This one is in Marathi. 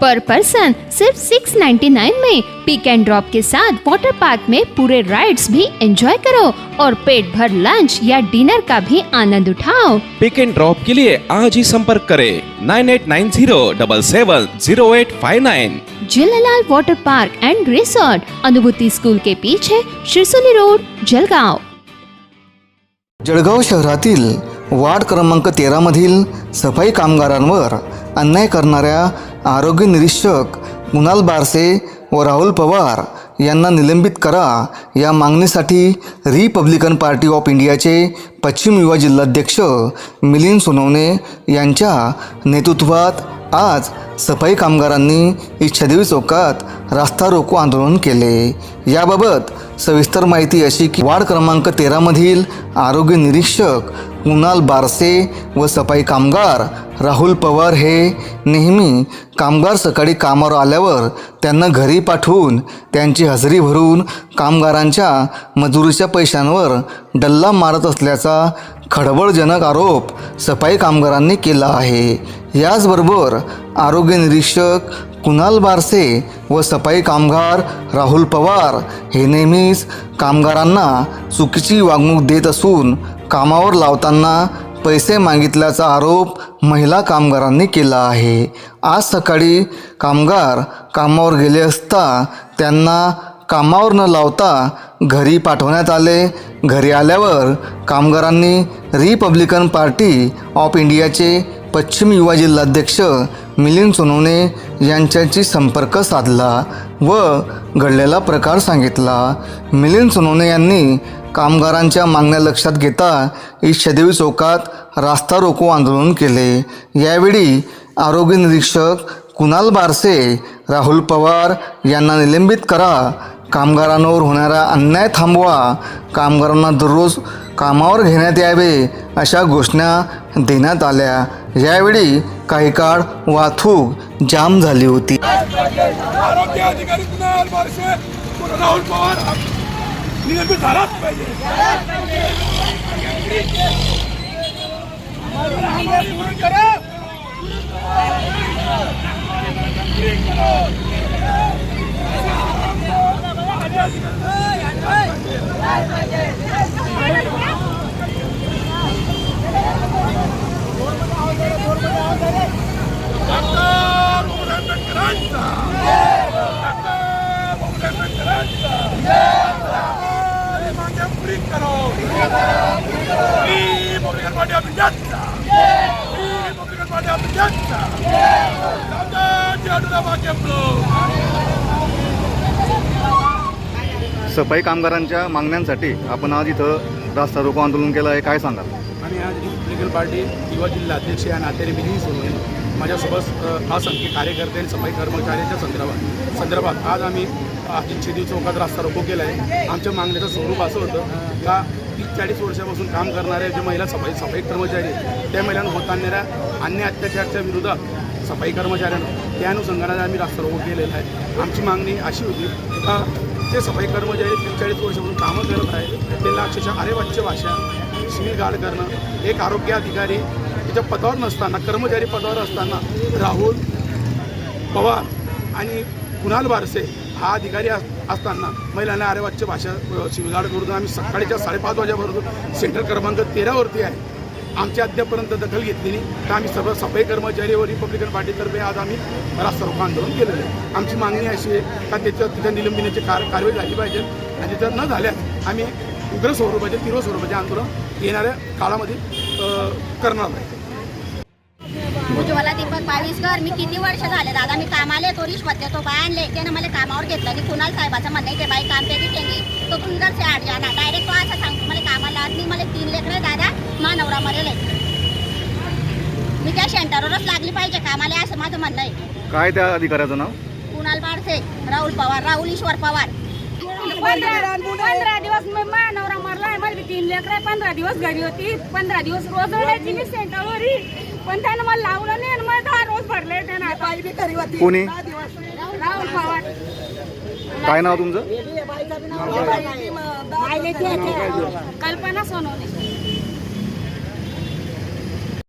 पर पर्सन सिर्फ़ 699 में पिक एंड ड्रॉप के साथ वाटर पार्क में पूरे राइड्स भी एंजॉय करो और पेट भर लंच या डिनर का भी आनंद उठाओ। पिक एंड ड्रॉप के लिए आज ही संपर्क करें nine eight nine zero double seven zero eight five nine Jhulelal water park and resort Anubhuti school के पीछे शिरसोली रोड जलगांव। जळगाव शहरातील वार्ड क्रमांक तेरा तेरामधील सफ़ाई कामगारांवर अन्याय करणाऱ्या आरोग्य निरीक्षक कुणाल बारसे व राहुल पवार यांना निलंबित करा या मागणीसाठी रिपब्लिकन पार्टी ऑफ इंडियाचे पश्चिम युवा जिल्हाध्यक्ष मिलिंद सोनवणे यांच्या नेतृत्वात आज सफाई कामगारांनी इच्छादेवी चौकात रास्ता रोको आंदोलन केले. याबाबत सविस्तर माहिती अशी की वार्ड क्रमांक तेरामधील आरोग्य निरीक्षक कुणाल बारसे व सफाई कामगार राहुल पवार हे नेहमी कामगार सकाळी कामावर आल्यावर त्यांना घरी पाठवून त्यांची हजेरी भरून कामगारांच्या मजुरीच्या पैशांवर डल्ला मारत असल्याचा खळबळजनक आरोप सफाई कामगारांनी केला आहे. याचबरोबर आरोग्य निरीक्षक कुणाल बारसे व सफाई कामगार राहुल पवार हे नेहमीच कामगारांना चुकीची वागणूक देत असून कामावर लावताना पैसे मागितल्याचा आरोप महिला कामगारांनी केला आहे. आज सकाळी कामगार कामावर गेले असता त्यांना कामावर न लावता घरी पाठवण्यात आले. घरी आल्यावर कामगारांनी रिपब्लिकन पार्टी ऑफ इंडियाचे पश्चिम युवा जिल्हाध्यक्ष मिलिंद सोनवणे यांच्याशी संपर्क साधला व घडलेला प्रकार सांगितला. मिलिंद सोनवणे यांनी कामगारांच्या मागण्या लक्षात घेता ईशदेवी चौकात रास्ता रोको आंदोलन केले. यावेळी आरोग्य निरीक्षक कुणाल बारसे राहुल पवार यांना निलंबित करा. कामगारांवर होणारा अन्याय थांबवा. कामगारांना दररोज कामावर घेण्यात यावे अशा घोषणा देण्यात आल्या. यावेळी काही काळ वाहतूक जाम झाली होती. आरोग्य अधिकारी कुणाल बारशे राहुल झालाच पाहिजे पार्टी ऑफ पार्टी ऑफ सफाई कामगारांच्या मागण्यांसाठी आपण आज इथं रास्ता रोको आंदोलन केलं आहे. काय सांगाल? आम्ही आज रिपब्लिकन पार्टी युवा जिल्हा अध्यक्ष या नात्याने मिलिंद सोनवणे माझ्यासोबत असंख्य कार्यकर्ते आणि सफाई कर्मचाऱ्यांच्या संदर्भात संदर्भात आज आम्ही अ, इच्छेदी चौकात रास्ता रोको केला आहे आमच्या मागण्याचं स्वरूप असं होतं का तीस चाळीस वर्षापासून काम करणाऱ्या जे महिला सफाई सफाई कर्मचारी त्या महिलांना होत आणणाऱ्या अन्य अत्याचारच्या विरोधात सफाई कर्मचाऱ्यांना त्या अनुषंगाने आम्ही रास्ता रोको केलेला आहे. आमची मागणी अशी होती का जे सफाई कर्मचारी तीस चाळीस वर्षापासून कामं करत आहेत त्यांना अक्षरशः अरेवाच्य भाषा गार्ड करणं एक आरोग्य अधिकारी त्याच्या पदावर नसताना कर्मचारी पदावर असताना राहुल पवार आणि कुणाल बारसे हा अधिकारी अस- असताना महिलांना आरेवाच्य भाषा शिवगाड करून आम्ही सकाळीच्या साडेपाच वाजेपर्यंत सेंटर क्रमांक तेरावरती आहे. आमच्या अद्यापर्यंत दखल घेतलेली तर आम्ही सर्व सफाई कर्मचारी व रिपब्लिकन पार्टीतर्फे आज आम्ही रास्ता रोको आंदोलन केलेलं आहे. आमची मागणी अशी आहे का त्याच्या तिच्या निलंबनाची कार कारवाई झाली पाहिजे. आणि तिथं न झाल्यास आम्ही उग्र स्वरूपाचे तीव्र स्वरूपाचे आंदोलन येणाऱ्या काळामध्ये करणार नाही उज्ज्वला दीपक बावीसकर मी किती वर्ष झाले दादा मी कामाला येतो रिश्वत देतो बाय आणले. त्यानं मला कामावर घेतलं. की कुणाल साहेबाचं म्हणणं ते बाई काम पेगी केली तो तुमचं से आठ जाणार डायरेक्ट तो असं सांगतो मला कामाला आज मी मला तीन लेकरं दादा मा नवरा मरेल. मी त्या सेंटरवरच लागली पाहिजे कामाला असं माझं म्हणणं आहे. काय त्या अधिकाऱ्याचं नाव? कुणाल बारसे राहुल पवार राहुल ईश्वर पवार. पंधरा दिवस मी नवरा मरलाय मला तीन लेकर पंधरा दिवस घरी होती. पंधरा दिवस रोज सेंटरवर. पण त्यानं मला लावलं नाही आणि मला दहा रोज भरले त्यानं आता. कोणी? राहुल पवार. काय नाव तुमचं? कल्पना सोनवणे.